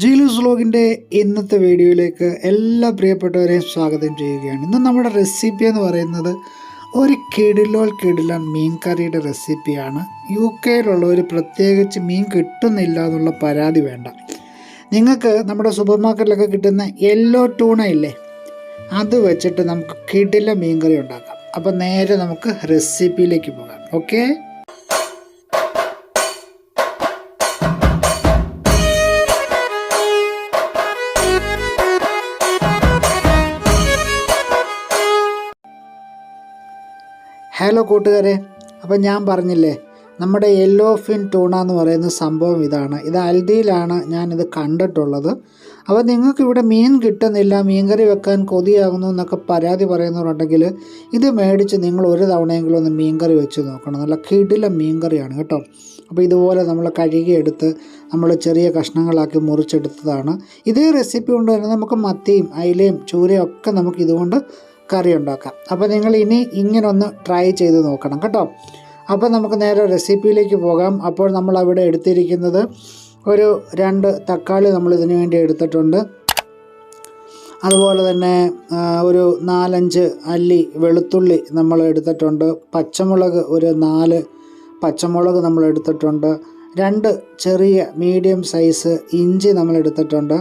ജീലൂസ് വ്ലോഗിന്റെ ഇന്നത്തെ വീഡിയോയിലേക്ക് എല്ലാ പ്രിയപ്പെട്ടവരെയും സ്വാഗതം ചെയ്യുകയാണ്. ഇന്ന് നമ്മുടെ റെസിപ്പി എന്ന് പറയുന്നത് ഒരു കിടിലോൾ കിടിലൻ മീൻ കറിയുടെ റെസിപ്പിയാണ് യു ഒരു പ്രത്യേകിച്ച് മീൻ കിട്ടുന്നില്ല എന്നുള്ള പരാതി വേണ്ട. നിങ്ങൾക്ക് നമ്മുടെ സൂപ്പർ മാർക്കറ്റിലൊക്കെ കിട്ടുന്ന യെല്ലോ ടൂണ ഇല്ലേ അത് വെച്ചിട്ട് നമുക്ക് കിടില മീൻ കറി ഉണ്ടാക്കാം. അപ്പോൾ നേരെ നമുക്ക് റെസിപ്പിയിലേക്ക് പോകാം. ഓക്കേ ഹലോ കൂട്ടുകാരെ അപ്പം ഞാൻ പറഞ്ഞില്ലേ നമ്മുടെ യെല്ലോ ഫിൻ ടൂണ എന്ന് പറയുന്ന സംഭവം ഇതാണ്. ഇത് അൽദിയിലാണ് ഞാനിത് കണ്ടിട്ടുള്ളത്. അപ്പോൾ നിങ്ങൾക്ക് ഇവിടെ മീൻ കിട്ടുന്നില്ല മീൻ കറി വെക്കാൻ കൊതിയാകുന്നു എന്നൊക്കെ പരാതി പറയുന്നവരുണ്ടെങ്കിൽ ഇത് മേടിച്ച് നിങ്ങൾ ഒരു തവണയെങ്കിലും ഒന്ന് മീൻ കറി വെച്ച് നോക്കണം. നല്ല കിടില മീൻ കറിയാണ് കേട്ടോ. അപ്പോൾ ഇതുപോലെ നമ്മൾ കഴുകിയെടുത്ത് നമ്മൾ ചെറിയ കഷ്ണങ്ങളാക്കി മുറിച്ചെടുത്തതാണ്. ഇതേ റെസിപ്പി കൊണ്ട് തന്നെ നമുക്ക് മത്തിയും അയിലയും ചൂരയും ഒക്കെ നമുക്ക് ഇതുകൊണ്ട് കറി ഉണ്ടാക്കാം അപ്പോൾ നിങ്ങൾ ഇനി ഇങ്ങനൊന്ന് ട്രൈ ചെയ്ത് നോക്കണം കേട്ടോ. അപ്പോൾ നമുക്ക് നേരെ റെസിപ്പിയിലേക്ക് പോകാം. അപ്പോൾ നമ്മൾ അവിടെ എടുത്തിരിക്കുന്നത് ഒരു രണ്ട് തക്കാളി നമ്മൾ ഇതിനു വേണ്ടി എടുത്തിട്ടുണ്ട്. അതുപോലെ തന്നെ ഒരു നാലഞ്ച് അല്ലി വെളുത്തുള്ളി നമ്മൾ എടുത്തിട്ടുണ്ട്. പച്ചമുളക് ഒരു നാല് പച്ചമുളക് നമ്മൾ എടുത്തിട്ടുണ്ട്. രണ്ട് ചെറിയ മീഡിയം സൈസ് ഇഞ്ചി നമ്മൾ എടുത്തിട്ടുണ്ട്.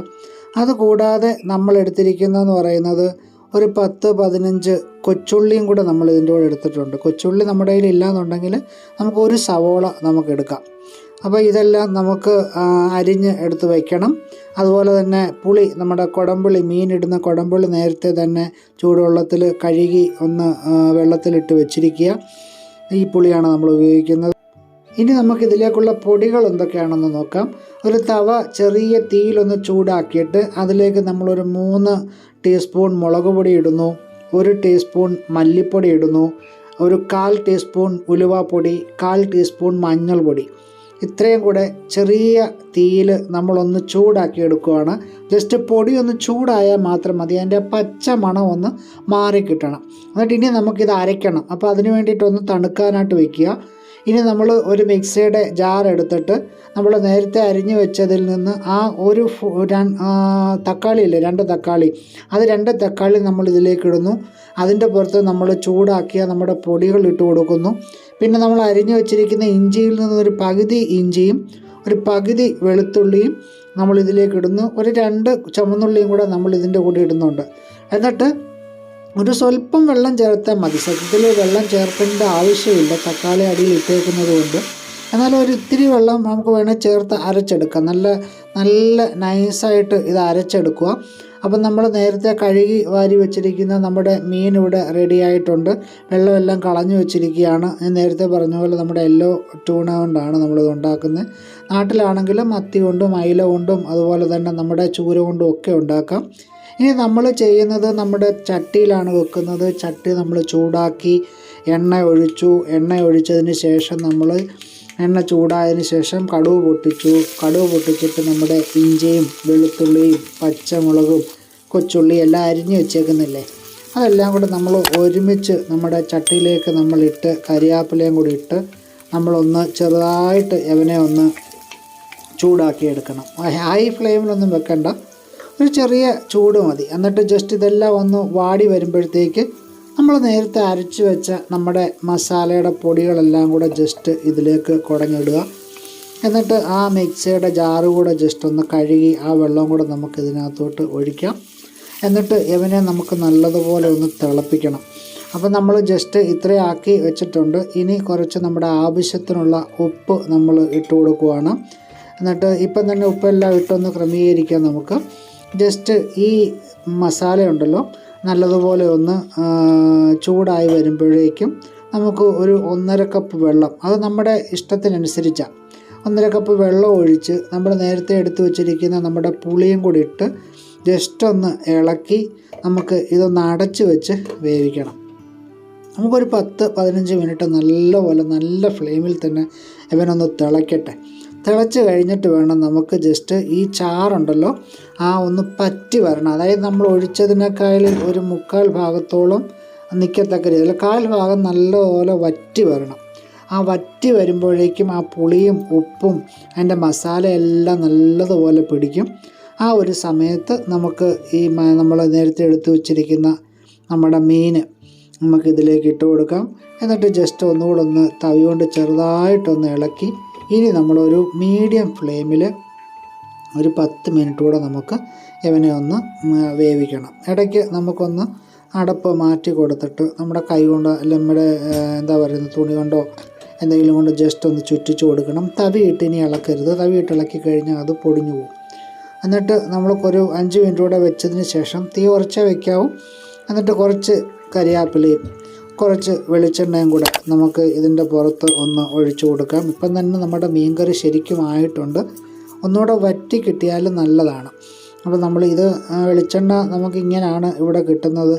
അതുകൂടാതെ നമ്മൾ എടുത്തിരിക്കുന്നതെന്ന് പറയുന്നത് ഒരു പത്ത് പതിനഞ്ച് കൊച്ചുള്ളിയും കൂടെ നമ്മൾ ഇതിന്റെ കൂടെ എടുത്തിട്ടുണ്ട്. കൊച്ചുള്ളി നമ്മുടെ കയ്യിൽ ഇല്ലാന്നുണ്ടെങ്കിൽ നമുക്ക് ഒരു സവോള നമുക്ക് എടുക്കാം. അപ്പോൾ ഇതെല്ലാം നമുക്ക് അരിഞ്ഞ് എടുത്ത് വയ്ക്കണം. അതുപോലെ തന്നെ പുളി നമ്മുടെ കുടംപുളി മീനിടുന്ന കുടംപുളി നേരത്തെ തന്നെ ചൂടുവെള്ളത്തിൽ കഴുകി ഒന്ന് വെള്ളത്തിലിട്ട് വെച്ചിരിക്കുക. ഈ പുളിയാണ് നമ്മൾ ഉപയോഗിക്കുന്നത്. ഇനി നമുക്ക് ഇതിലേക്കുള്ള പൊടികൾ എന്തൊക്കെയാണെന്ന് നോക്കാം. ഒരു തവ ചെറിയ തീയിലൊന്ന് ചൂടാക്കിയിട്ട് അതിലേക്ക് നമ്മളൊരു മൂന്ന് ടീസ്പൂൺ മുളക് പൊടി ഇടുന്നു. ഒരു ടീസ്പൂൺ മല്ലിപ്പൊടി ഇടുന്നു. ഒരു കാൽ ടീസ്പൂൺ ഉലുവാപ്പൊടി കാൽ ടീസ്പൂൺ മഞ്ഞൾപ്പൊടി. ഇത്രയും കൂടെ ചെറിയ തീയിൽ നമ്മളൊന്ന് ചൂടാക്കി എടുക്കുകയാണ് ജസ്റ്റ് പൊടി ഒന്ന് ചൂടായാൽ മാത്രം മതി. അതിന്റെ പച്ച മണം ഒന്ന് മാറിക്കിട്ടണം എന്നിട്ട് ഇനി നമുക്കിത് അരയ്ക്കണം. അപ്പോൾ അതിന് വേണ്ടിയിട്ടൊന്ന് തണുക്കാനായിട്ട് വെക്കുക. ഇനി നമ്മൾ ഒരു മിക്സിയുടെ ജാർ എടുത്തിട്ട് നമ്മൾ നേരത്തെ അരിഞ്ഞു വെച്ചതിൽ നിന്ന് ആ ഒരു തക്കാളി ഇല്ലേ രണ്ട് തക്കാളി അത് രണ്ട് തക്കാളി നമ്മൾ ഇതിലേക്ക് ഇടുന്നു. അതിന്റെ പുറത്ത് നമ്മൾ ചൂടാക്കിയ നമ്മുടെ പൊടികൾ ഇട്ട് കൊടുക്കുന്നു. പിന്നെ നമ്മൾ അരിഞ്ഞു വെച്ചിരിക്കുന്ന ഇഞ്ചിയിൽ നിന്നൊരു പകുതി ഇഞ്ചിയും ഒരു പകുതി വെളുത്തുള്ളിയും നമ്മൾ ഇതിലേക്ക് ഇടുന്നു. ഒരു രണ്ട് ചുമന്നുള്ളിയും കൂടെ നമ്മൾ ഇതിന്റെ കൂടെ ഇടുന്നുണ്ട്. എന്നിട്ട് ഒരു സ്വല്പം വെള്ളം ചേർത്താൽ മതി. സത്യത്തിൽ വെള്ളം ചേർക്കേണ്ട ആവശ്യമില്ല. തക്കാളി അടിയിൽ ഇട്ടേക്കുന്നത് കൊണ്ട്. എന്നാൽ ഒരു ഇത്തിരി വെള്ളം നമുക്ക് വേണേൽ ചേർത്ത് അരച്ചെടുക്കാം. നല്ല നല്ല നൈസായിട്ട് ഇത് അരച്ചെടുക്കുക. അപ്പം നമ്മൾ നേരത്തെ കഴുകി വാരി വെച്ചിരിക്കുന്ന നമ്മുടെ മീൻ ഇവിടെ റെഡി ആയിട്ടുണ്ട്. വെള്ളമെല്ലാം കളഞ്ഞു വെച്ചിരിക്കുകയാണ്. ഞാൻ നേരത്തെ പറഞ്ഞ പോലെ നമ്മുടെ എല്ലോ ടൂണ കൊണ്ടാണ് നമ്മളിത് ഉണ്ടാക്കുന്നത്. നാട്ടിലാണെങ്കിലും മത്തി കൊണ്ടും അയില കൊണ്ടും അതുപോലെ തന്നെ നമ്മുടെ ചൂര കൊണ്ടും ഒക്കെ ഉണ്ടാക്കാം. ഇനി നമ്മൾ ചെയ്യുന്നത് നമ്മുടെ ചട്ടിയിലാണ് വെക്കുന്നത്. ചട്ടി നമ്മൾ ചൂടാക്കി എണ്ണ ഒഴിച്ചു. എണ്ണ ഒഴിച്ചതിന് ശേഷം നമ്മൾ എണ്ണ ചൂടായതിന് ശേഷം കടുവ് പൊട്ടിച്ചു. കടുവ് പൊട്ടിച്ചിട്ട് നമ്മുടെ ഇഞ്ചിയും വെളുത്തുള്ളിയും പച്ചമുളകും കൊച്ചുള്ളി എല്ലാം അരിഞ്ഞു വെച്ചേക്കുന്നില്ലേ? അതെല്ലാം കൂടെ നമ്മൾ ഒരുമിച്ച് നമ്മുടെ ചട്ടിയിലേക്ക് നമ്മളിട്ട് കരിയാപ്പിലയും കൂടി ഇട്ട് നമ്മളൊന്ന് ചെറുതായിട്ട് എവനെ ഒന്ന് ചൂടാക്കി എടുക്കണം. ഹൈ ഫ്ലെയിമിലൊന്നും വെക്കണ്ട. ഒരു ചെറിയ ചൂട് മതി. എന്നിട്ട് ജസ്റ്റ് ഇതെല്ലാം ഒന്ന് വാടി വരുമ്പോഴത്തേക്ക് നമ്മൾ നേരത്തെ അരച്ച് വെച്ച നമ്മുടെ മസാലയുടെ പൊടികളെല്ലാം കൂടെ ജസ്റ്റ് ഇതിലേക്ക് കുടഞ്ഞിടുക. എന്നിട്ട് ആ മിക്സിയുടെ ജാറ് കൂടെ ജസ്റ്റ് ഒന്ന് കഴുകി ആ വെള്ളം കൂടെ നമുക്ക് ഇതിനകത്തോട്ട് ഒഴിക്കാം. എന്നിട്ട് ഇവനെ നമുക്ക് നല്ലതുപോലെ ഒന്ന് തിളപ്പിക്കണം. അപ്പോൾ നമ്മൾ ജസ്റ്റ് ഇത്രയും ആക്കി വെച്ചിട്ടുണ്ട്. ഇനി കുറച്ച് നമ്മുടെ ആവശ്യത്തിനുള്ള ഉപ്പ് നമ്മൾ ഇട്ട് കൊടുക്കുവാണ്. എന്നിട്ട് ഇപ്പം തന്നെ ഉപ്പെല്ലാം ഇട്ടൊന്ന് ക്രമീകരിക്കാം നമുക്ക്. ജസ്റ്റ് ഈ മസാല ഉണ്ടല്ലോ നല്ലതുപോലെ ഒന്ന് ചൂടായി വരുമ്പോഴേക്കും നമുക്ക് ഒരു ഒന്നര കപ്പ് വെള്ളം അത് നമ്മുടെ ഇഷ്ടത്തിനനുസരിച്ചാണ് ഒന്നര കപ്പ് വെള്ളം ഒഴിച്ച് നമ്മൾ നേരത്തെ എടുത്തു വച്ചിരിക്കുന്ന നമ്മുടെ പുളിയും കൂടി ഇട്ട് ജസ്റ്റ് ഒന്ന് ഇളക്കി നമുക്ക് ഇതൊന്ന് അടച്ച് വെച്ച് വേവിക്കണം. നമുക്കൊരു പത്ത് പതിനഞ്ച് മിനിറ്റ് നല്ലപോലെ നല്ല ഫ്ലെയിമിൽ തന്നെ ഇവനൊന്ന് തിളയ്ക്കട്ടെ തിളച്ച് കഴിഞ്ഞിട്ട് വേണം നമുക്ക് ജസ്റ്റ് ഈ ചാറുണ്ടല്ലോ ആ ഒന്ന് പറ്റി വരണം. അതായത് നമ്മൾ ഒഴിച്ചതിനേക്കാൾ ഒരു മുക്കാൽ ഭാഗത്തോളം നിൽക്കത്തക്ക രീതിയിൽ കാൽ ഭാഗം നല്ലപോലെ വറ്റി വരണം. ആ വറ്റി വരുമ്പോഴേക്കും ആ പുളിയും ഉപ്പും അതിന്റെ മസാല എല്ലാം നല്ലതുപോലെ പിടിക്കും. ആ ഒരു സമയത്ത് നമുക്ക് ഈ നമ്മൾ നേരത്തെ എടുത്തു വച്ചിരിക്കുന്ന നമ്മുടെ മീൻ നമുക്കിതിലേക്ക് ഇട്ട് കൊടുക്കാം. എന്നിട്ട് ജസ്റ്റ് ഒന്നുകൂടെ ഒന്ന് തവി കൊണ്ട് ചെറുതായിട്ടൊന്ന് ഇളക്കി ഇനി നമ്മളൊരു മീഡിയം ഫ്ലെയിമിൽ ഒരു പത്ത് മിനിറ്റ് കൂടെ നമുക്ക് ഇവനെ ഒന്ന് വേവിക്കണം. ഇടയ്ക്ക് നമുക്കൊന്ന് അടപ്പ് മാറ്റി കൊടുത്തിട്ട് നമ്മുടെ കൈ കൊണ്ടോ നമ്മുടെ എന്താ പറയുന്നത് തുണി കൊണ്ടോ എന്തെങ്കിലും കൊണ്ട് ജസ്റ്റ് ഒന്ന് ചുറ്റിച്ച് കൊടുക്കണം. തവി ഇട്ട് ഇനി ഇളക്കരുത്. തവി ഇട്ട് ഇളക്കി കഴിഞ്ഞാൽ അത് പൊടിഞ്ഞു പോകും. എന്നിട്ട് നമ്മൾക്കൊരു അഞ്ച് മിനിറ്റ് കൂടെ വെച്ചതിന് ശേഷം തീ കുറച്ചേ വെക്കാവും. എന്നിട്ട് കുറച്ച് കരിയാപ്പിലയും കുറച്ച് വെളിച്ചെണ്ണയും കൂടെ നമുക്ക് ഇതിന്റെ പുറത്ത് ഒന്ന് ഒഴിച്ചു കൊടുക്കാം. ഇപ്പം തന്നെ നമ്മുടെ മീൻകറി ശരിക്കും ആയിട്ടുണ്ട്. ഒന്നുകൂടെ വറ്റി കിട്ടിയാലും നല്ലതാണ്. അപ്പോൾ നമ്മൾ ഇത് വെളിച്ചെണ്ണ നമുക്ക് ഇങ്ങനെയാണ് ഇവിടെ കിട്ടുന്നത്.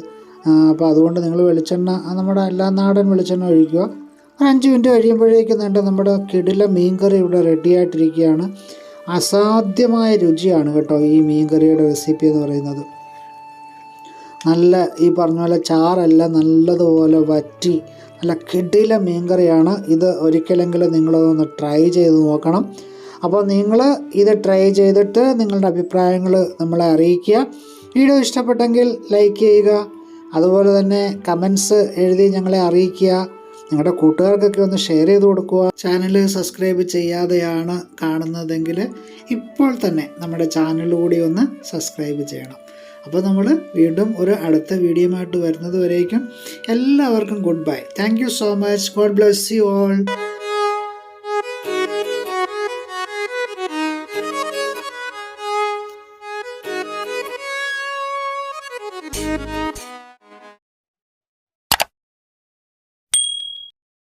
അപ്പോൾ അതുകൊണ്ട് നിങ്ങൾ വെളിച്ചെണ്ണ നമ്മുടെ എല്ലാ നാടൻ വെളിച്ചെണ്ണ ഒഴിക്കുക. ഒരു അഞ്ച് മിനിറ്റ് കഴിയുമ്പോഴേക്കും വേണ്ട നമ്മുടെ കിടില മീൻകറി ഇവിടെ റെഡി ആയിട്ടിരിക്കുകയാണ്. അസാധ്യമായ രുചിയാണ് കേട്ടോ ഈ മീൻകറിയുടെ റെസിപ്പി എന്ന് പറയുന്നത്. നല്ല ഈ പറഞ്ഞ പോലെ ചാറല്ല നല്ലതുപോലെ വറ്റി നല്ല കിടില മീൻകറിയാണ്. ഇത് ഒരിക്കലെങ്കിലും നിങ്ങളതൊന്ന് ട്രൈ ചെയ്ത് നോക്കണം. അപ്പോൾ നിങ്ങൾ ഇത് ട്രൈ ചെയ്തിട്ട് നിങ്ങളുടെ അഭിപ്രായങ്ങൾ നമ്മളെ അറിയിക്കുക. വീഡിയോ ഇഷ്ടപ്പെട്ടെങ്കിൽ ലൈക്ക് ചെയ്യുക. അതുപോലെ തന്നെ കമൻസ് എഴുതി ഞങ്ങളെ അറിയിക്കുക. നിങ്ങളുടെ കൂട്ടുകാർക്കൊക്കെ ഒന്ന് ഷെയർ ചെയ്ത് കൊടുക്കുക. ചാനൽ സബ്സ്ക്രൈബ് ചെയ്യാതെയാണ് കാണുന്നതെങ്കിൽ ഇപ്പോൾ തന്നെ നമ്മുടെ ചാനൽ കൂടി ഒന്ന് സബ്സ്ക്രൈബ് ചെയ്യണം. അപ്പോൾ നമ്മൾ വീണ്ടും ഒരു അടുത്ത വീഡിയോയുമായിട്ട് വരുന്നത് വരേക്കും എല്ലാവർക്കും good bye thank you so much God bless you all